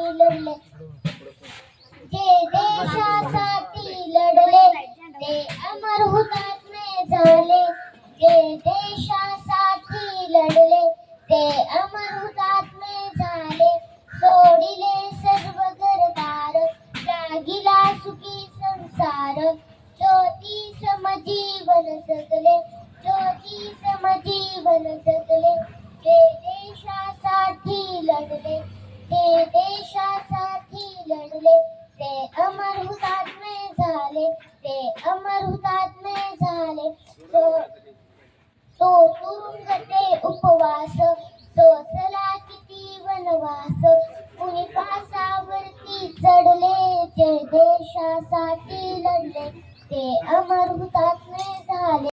लढले जे देशासाठी लढले ते अमर हुतात्मे झाले जे देशासाठी लढले ते अमर हुतात्मे झाले सोडिले सर्व घरदार त्यागिला सुखी संसार ज्योती समजीवन जगले ज्योती समजीवन जगले जे देशासाठी लढले. अमर हुतात्मे झाले ते अमर हुतात्मे झाले. तो तो तुरुंग ते उपवास सोसला किती वनवास. कुणी फासावरती चढले ते देशासाठी लढले ते अमर हुतात्मे